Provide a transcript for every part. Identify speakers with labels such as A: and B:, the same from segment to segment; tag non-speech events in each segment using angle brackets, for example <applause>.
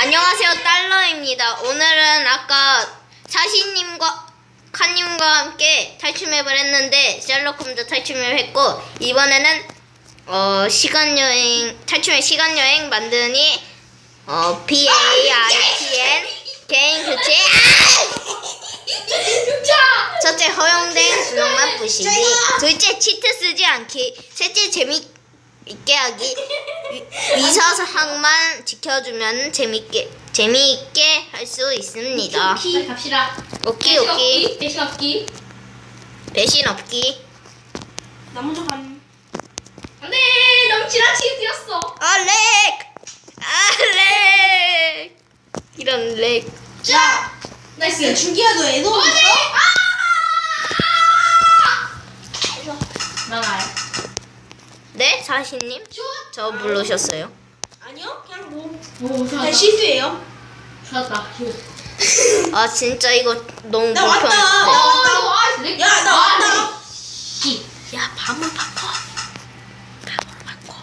A: 안녕하세요 달러입니다. 오늘은 아까 사시님과 칸님과 함께 탈출맵을 했는데 셜록 홈즈 탈출맵 했고 이번에는 어 시간 여행 탈출맵 시간 여행 만드니 어 B A I T N 개인 교체
B: 자.
A: 첫째 허용된 구역만 부시기 둘째 치트 쓰지 않기 셋째 재미 있게 하기 위- 위사항만 지켜주면 재밌게 재미있게 할 수 있습니다
B: 빨리 갑시다.
A: 오키 오키
B: 배신 없기.
A: 배신 없기
B: 나 먼저 간. 안돼 너무 지나치게 뛰었어.
A: 아렉 아렉 이런 렉
B: 자. 나이스.
C: 준기야 너 애도
B: 어디?
C: 있어?
B: 아! 망할.
A: 네? 사시님? 저 부르셨어요
C: 아니요 그냥 뭐
B: 오
C: 그냥
B: 좋았다.
C: 실수예요
B: 좋았다. <laughs>
A: 아 진짜 이거 너무
C: 나 왔다.
A: 불편해
C: 나 왔다.
B: 네.
C: 야, 나 왔다.
B: 씨.
A: 야 밤을 바꿔 밤으로 바꿔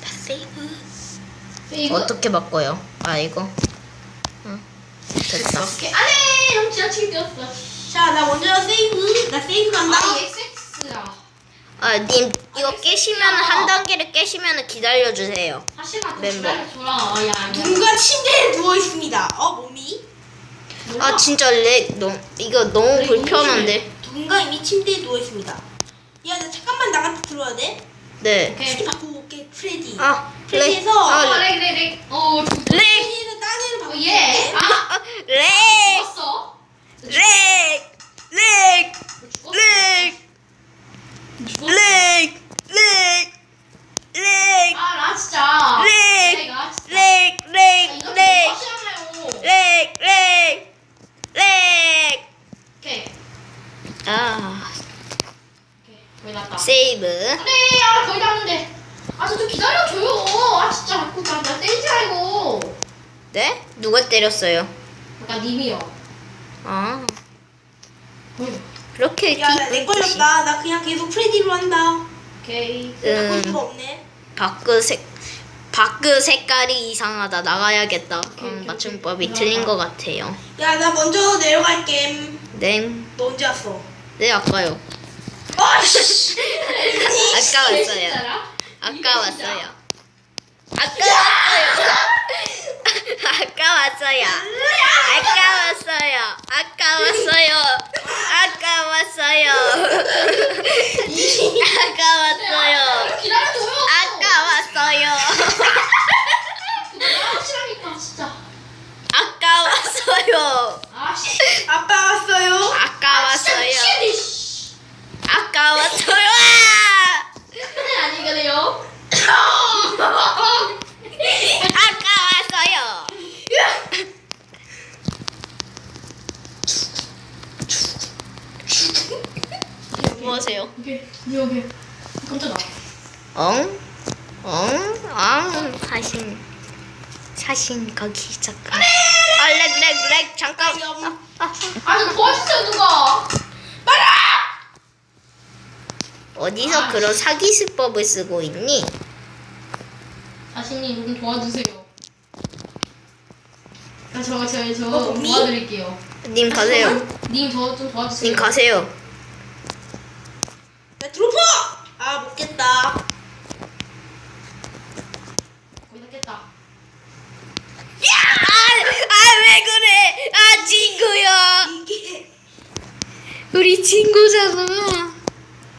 A: 나 세이브
B: 세이브.
A: 어떻게 바꿔요? 아 이거 응 됐다
B: 오케이. 안돼 너무 지나치게 뛰었어.
C: 자 나 먼저 세이브 나 세이브 간다
B: 아 XX야.
A: 아 님 이거 깨시면 한 단계를 깨시면 기다려주세요
B: 사실은
A: 멤버.
B: 기다려줘라. 어.
C: 누군가 침대에 누워 있습니다 어 몸이
A: 아 진짜 렉 너무 이거 너무
B: 렉
A: 불편한데
C: 누군가 이미 침대에 누워 있습니다 야 나 잠깐만 나한테 들어야 돼
A: 네
B: 오케이.
C: 스키 바꾸고 올게 프레디
A: 아, 렉.
C: 프레디에서
B: 어,
A: 아,
B: 렉, 렉, 렉. 어, 죽-
A: 렉.
C: 프레디에서 애를
B: 어,
C: 바꾸고
B: 예.
C: 올게.
B: 아,
A: 아, 렉!
B: 죽었어.
A: 렉! 렉!
B: 죽었어.
A: 렉!
B: 죽었어.
A: 렉! 렉! 렉!
B: 아, 나 진짜.
A: 렉!
B: 렉, 아, 진짜.
A: 렉!
B: 아,
A: 렉!
B: 이거
A: 렉!
B: 너무 하시잖아요.
A: 렉! 렉! 렉!
B: 오케이.
A: 아,
B: 오케이. 거의 났다.
A: 세이브.
B: 안 돼, 아, 거의 났는데. 아, 저 좀 기다려줘요. 아, 진짜 자꾸 나, 나 때리지 말고.
A: 네? 누가 때렸어요?
B: 아까 님이요.
A: 아,
B: 응.
A: 그렇게
C: 야나내 걸렸다 나 그냥 계속 프레디로 한다
B: 오케이.
C: 바꿀
A: 음,
C: 수가 없네
A: 바크 색, 바크 색깔이 이상하다. 나가야겠다.
B: 오케이,
A: 음,
B: 오케이,
A: 맞춤법이
B: 오케이.
A: 틀린 것 같아요.
C: 야 나 먼저 내려갈게
A: 네,
C: 너 언제 왔어?
A: 네, 아까요.
C: 아씨
A: 아까 왔어요. 아까 왔어요. 아까 왔어요. 아까 왔어요. 아까 왔어요. 아까 왔어요. 아까 왔어요. 아까 왔어요.
B: 기다려줘요.
A: 아까 왔어요.
B: 아, 싫으니까 진짜.
A: 아까 왔어요.
B: 아, 씨.
C: 아빠 왔어요
A: 아까
B: 아, 진짜
A: 왔어요.
B: 미치겠네, 씨.
A: 아까 왔어요. 아!
B: 큰일 아니겠네요.
A: 아까 왔어요. 뭐 하세요?
B: 오케이. 깜짝아.
A: 엉? 엉? 엉? 사신 사신 거기 잠깐 아 렉렉렉 잠깐 아, 아.
B: 아, 좀 도와주세요, 누가.
A: 어디서
B: 아,
A: 그런 사기 수법을 쓰고 있니?
B: 자신님 좀 도와주세요. 아, 저, 저, 저
C: 어, 미?
B: 도와드릴게요.
A: 님 가세요
B: 님 저 좀 도와주세요.
A: 님 가세요
C: 야 드로퍼 아 못겠다
B: 거의 다 깼다.
A: 아왜 그래 아 친구야
C: 이게
A: 우리 친구잖아.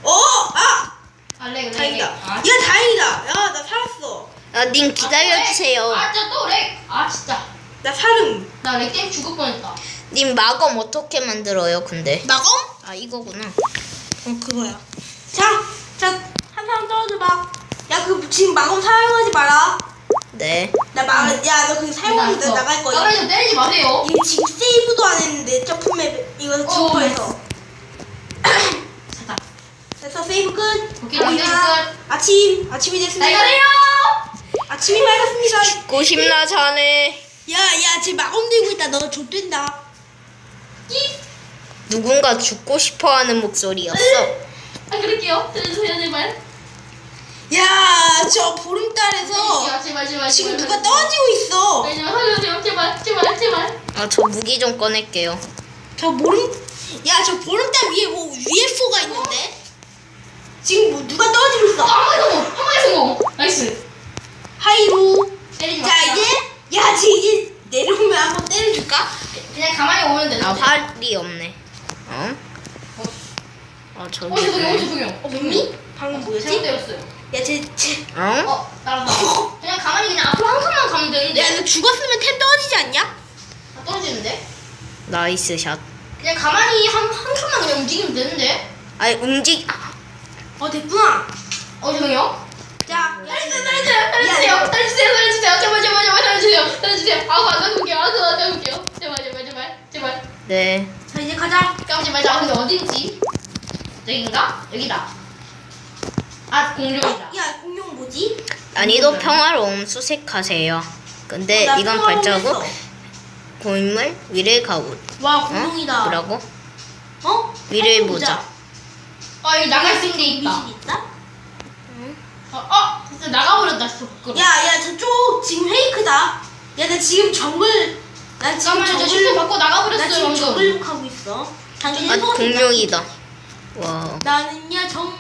C: 어아!
B: 아, 렉, 렉,
C: 다행이다.
B: 렉. 아,
C: 야 다행이다. 야 나 살았어.
A: 아 님 기다려주세요.
B: 아, 진짜 또 렉. 아, 진짜.
C: 나 살음
B: 나 렉 때문에 죽을 뻔했다.
A: 님 마검 어떻게 만들어요 근데?
C: 마검?
A: 아 이거구나.
C: 어 그거야. 자 자 한 사람 떨어져 봐. 야 그 지금 마검 사용하지 마라.
A: 네.
C: 나 마 야너 그거 사용하면 나 나갈 거야.
B: 떨어져 때리지 마세요.
C: 이거 지금 세이브도 안 했는데 점프맵 이거
B: 어,
C: 점프해서
B: 살짝.
C: 됐어 세이브 끝
B: 오케이,
C: 갑니다.
B: 세이브
C: 아침 아침이 됐습니다
B: 나 이거래요.
C: 아침이 밝았습니다
A: 고심나 자네
C: 야야 지금 마검 들고 있다 너 좆된다
A: 누군가 죽고 싶어하는 목소리였어
B: 아, 그럴게요. 들려주세요, 제발.
C: 야저 보름달에서
B: 야, 제발 제발 제발
C: 지금
B: 제발,
C: 누가. 떨어지고 있어.
B: 제발 살려주세요 제발 제발 제발
A: 아, 저 무기 좀 꺼낼게요.
C: 저 모름 야저 보름달 위에 뭐 UFO가 있는데 지금 뭐 누가 떨어지고 있어
B: 한 마리 성공 한 마리 성공 나이스 때리지
C: 자. 이제 야 지금 내려오면 한번 때려줄까
B: 그냥 가만히 오면 되는데
A: 아, 활이 없네. 어? 아, 저기.
B: 어 죄송해요 어. 죄송해요
C: 어 민미 방금
B: 잘못
C: 뭐였지
B: 때렸어요
C: 야쟤쟤
A: 어?
B: 어 따라가 그냥 가만히 그냥 앞으로 한 칸만 가면 되는데
C: 죽었으면 템 떨어지지 않냐?
B: 아, 떨어지는데
A: 나이스 샷.
B: 그냥 가만히 한, 한 칸만 그냥 움직이면 되는데
A: 아니, 움직,
C: 어, 됐구나.
B: 어 죄송해요
C: 자,
B: 살려주세요 살려주세요 살려주세요 살려주세요 제발 제발 제발 살려주세요 살려주세요 아우 아까 볼게요 아까 아까 볼게요 제발 제발 제발 제발
A: 네.
C: 자, 이제 가자.
B: 까먹지 말자 근데 어딘지 여긴가? 여기다 아 공룡이다
C: 야, 공룡 뭐지?
A: 난이도 평화로움 수색하세요. 근데
C: 어, 나
A: 이건
C: 평화로움
A: 발자국,
C: 했어.
A: 고인물, 위를 가우.
C: 와,
A: 어?
C: 공룡이다.
A: 뭐라고?
C: 어?
A: 위를 보자.
B: 아 여기 나갈 수 있는 데 있다
C: 미신 있다?
B: 어, 어 진짜 나가버렸다 진짜 부끄러워
C: 야, 야, 저쪽 지금 페이크다. 야, 나 지금 정글, 나 지금
B: 잠깐만요 저
C: 정글,
B: 받고
C: 나
B: 나가버렸어요
C: 지금
B: 방금
C: 정글룩 하고 있어. 당신
A: 아, 공룡이다. 와.
C: 나는야 정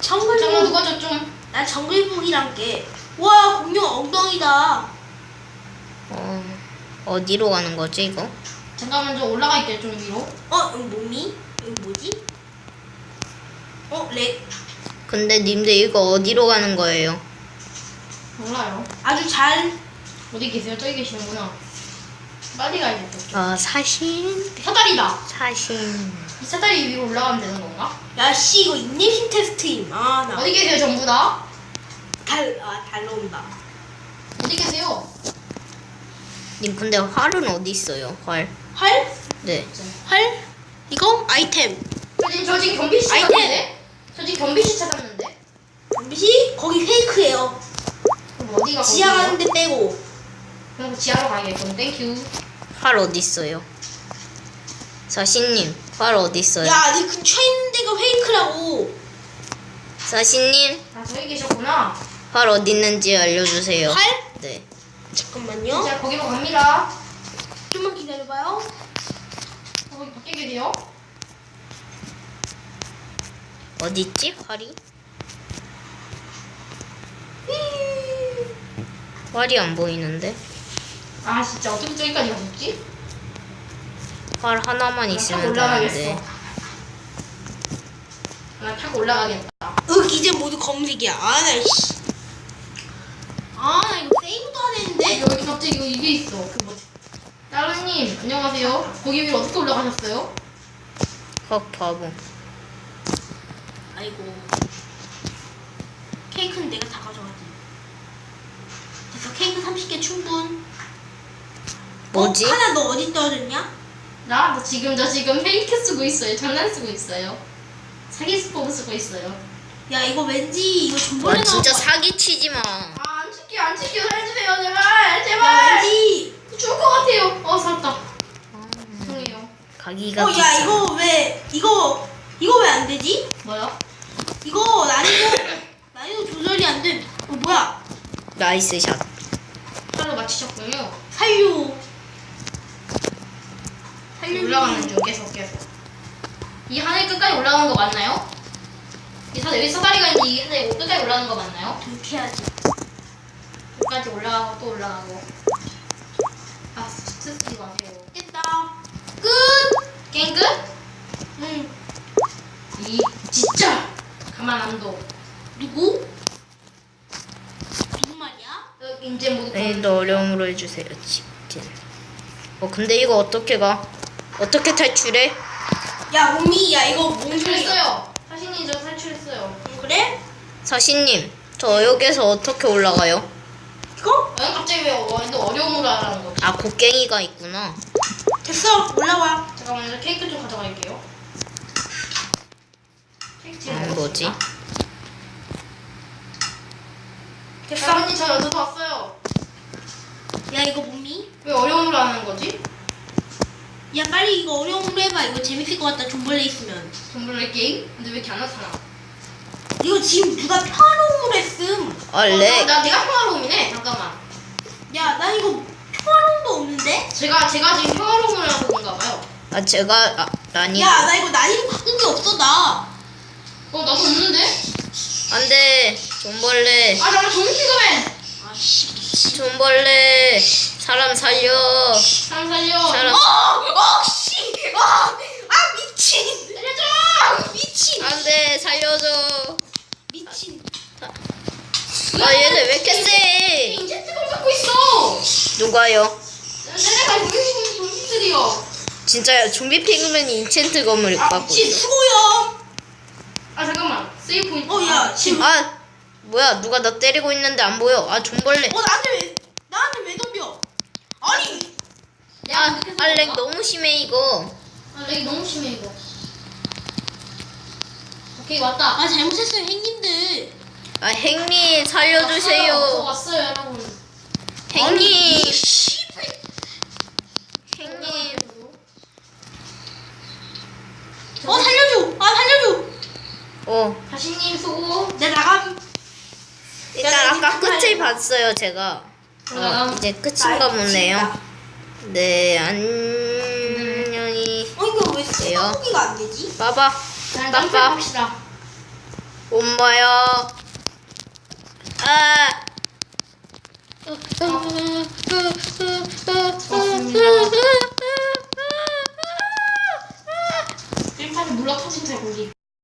B: 잠깐만
C: 정글북.
B: 누가 저 좀
C: 나 정글북이랑 게. 와, 공룡 엉덩이다.
A: 어, 어디로 가는 거지, 이거?
B: 잠깐만 좀 올라가 있게 좀 위로
C: 어, 이거 뭐니? 이거 뭐지? 어, 렉.
A: 근데 님들 이거 어디로 가는 거예요?
B: 몰라요
C: 아주 잘.
B: 어디 계세요? 저기 계시는구나 빨리 가야겠다
A: 아, 사신.
B: 사다리다
A: 사신.
B: 이 사다리 위로 올라가면 되는 건가?
C: 야, 씨, 이거 인내심 테스트임. 아, 나.
B: 어디 계세요 전부 다?
C: 달, 아, 달러온다.
B: 어디 계세요?
A: 님, 근데 활은 어디 있어요? 활.
C: 활?
A: 네.
C: 활? 이거? 아이템.
B: 저 지금 저 지금 경비 씨
C: 아이템.
B: 찾았는데? 저 지금 경비 씨 찾았는데?
C: 잠시 거기 페이크예요.
B: 그럼 어디가
C: 지하
B: 거기예요?
C: 가는데 빼고.
B: 그럼 그 지하로 가야겠군 땡큐
A: 활 어디 있어요? 사신님, 활 어디 있어요?
C: 야, 네 근처에 있는 데가 페이크라고.
A: 사신님,
B: 아 저기 계셨구나
A: 활 어디 있는지 알려주세요.
C: 활?
A: 네.
C: 잠깐만요.
B: 자 거기로 갑니다
C: 좀만 기다려봐요.
B: 어, 거기 밖에 계세요?
A: 어디 있지? 활이? 활이 안 보이는데?
B: 아 진짜 어떻게 저기까지 가셨지?
A: 활 하나만
B: 나
A: 있으면
B: 올라가겠어
A: 되는데.
B: 나 타고 올라가겠다
C: 윽, 이제 모두 검색이야. 아, 나, 씨. 아, 나 이거 세이브도 안 했는데?
B: 여기 갑자기 이거 이게 있어 그 뭐지 따르님 안녕하세요 거기 위로 어떻게 올라가셨어요?
A: 헉 바보.
C: 아이고. 케이크는 내가 다 가져가지. 됐어, 케이크 30개 충분.
A: 뭐지?
C: 어, 하나 너 어디 떨어졌냐?
B: 나? 나 지금 저 지금 페이크 쓰고 있어요 장난 쓰고 있어요 사기 스포브 쓰고 있어요
C: 야, 이거 왠지 이거 전번에
A: 와 진짜 사기 치지 마.
B: 아안 칠게요 안 칠게요 살려주세요 제발. 제발
C: 야, 왠지.
B: 죽을 것 같아요 어 살았다 죄송해요
A: 가기가
C: 어, 야,
A: 귀찮아.
C: 이거 왜, 이거, 이거 왜 안 되지?
B: 뭐요?
C: 이거 난이도, 난이도 조절이 안 돼. 어, 뭐야?
A: 나이스 샷.
B: 살로 맞히셨군요
C: 살려. 살려.
B: 올라가는 중 계속 계속 이 하늘 끝까지 올라가는 거 맞나요? 이 사다리 여기 사다리가 있는데 이 하늘 끝까지 올라가는 거 맞나요?
C: 이렇게 해야지.
B: 끝까지 올라가고 또 올라가고 가만 안 둬
C: 누구? 누구 말이야?
B: 어, 이제 모두
A: 네, 더 어려움으로 해주세요. 직진. 어 근데 이거 어떻게 가? 어떻게 탈출해?
C: 야, 몸이, 야, 이거?
B: 탈출했어요 사신이 저 탈출했어요
C: 응, 그래?
A: 사신님, 저 여기서 어떻게 올라가요?
C: 이거?
B: 왜 갑자기 왜 완전 어려움으로 하라는 거지?
A: 아 곡괭이가 있구나.
C: 됐어, 올라와.
B: 잠깐만요 케이크 좀 가져갈게요
A: 아. 뭐지?
C: 됐어.
B: 사모님 저 여기서 왔어요
C: 야, 이거 몸이?
B: 왜 어려움으로 하는 거지?
C: 야, 빨리 이거 어려움으로 해봐. 이거 재밌을 것 같다. 존벌레 있으면.
B: 동물의 게임? 근데 왜 이렇게 안 나타나?
C: 이거 지금 누가 평화로움으로 했음.
A: 아
B: 어,
A: 렉.
B: 나 내가 평화로움이네 잠깐만 제가 제가 지금 평화로움이라서 그런가 봐요.
A: 아 제가 아, 아니
C: 야, 나 이거 난이도 바꾼 게 없어, 나.
B: 어 나도 없는데?
A: 안돼 존벌레
B: 아 잠깐 정신 찍어맨.
A: 존벌레 사람 살려
B: 사람 살려.
A: 사람
C: 어, 어, 씨. 어, 아, 미친.
B: 살려줘.
C: 미친.
A: 안 돼 살려줘
C: 미친.
A: 아 얘네 왜 이렇게 세
B: 인젝트를 갖고 있어.
A: 누가요
B: 내가 여기 있는 동기들이요.
A: 진짜요 좀비 피그맨이 인챈트 검을
C: 아,
A: 갖고
C: 미친.
A: 있어
C: 수고요.
B: 아 잠깐만 세이프 포인트.
C: 어, 야, 지금. 어,
A: 아 뭐야 누가 나 때리고 있는데 안 보여 아 존벌레
C: 나한테 왜, 나한테 왜 덤벼? 아니.
A: 아 알렉 너무 심해 이거
B: 아 렉이 너무 심해 이거. 오케이 왔다.
C: 아, 잘못했어요, 행님들.
A: 아 행님
B: 왔어요. 저
A: 살려주세요
B: 왔어요 여러분.
A: 행님
C: 씨발.
A: 행님
C: 어.
B: 자신이 쏘고
C: 내 나감.
A: 일단 아까 끝을 봤어요, 제가. 어, 이제 끝인가 보네요. 네, 안녕히
C: 어 이거 왜 그래요? 소고기가 안 되지?
A: 빠빠.
B: 빠빠. 합시다.
A: 엄마야. 아. 좋습니다. 깽판에 물러 터진 제 고기.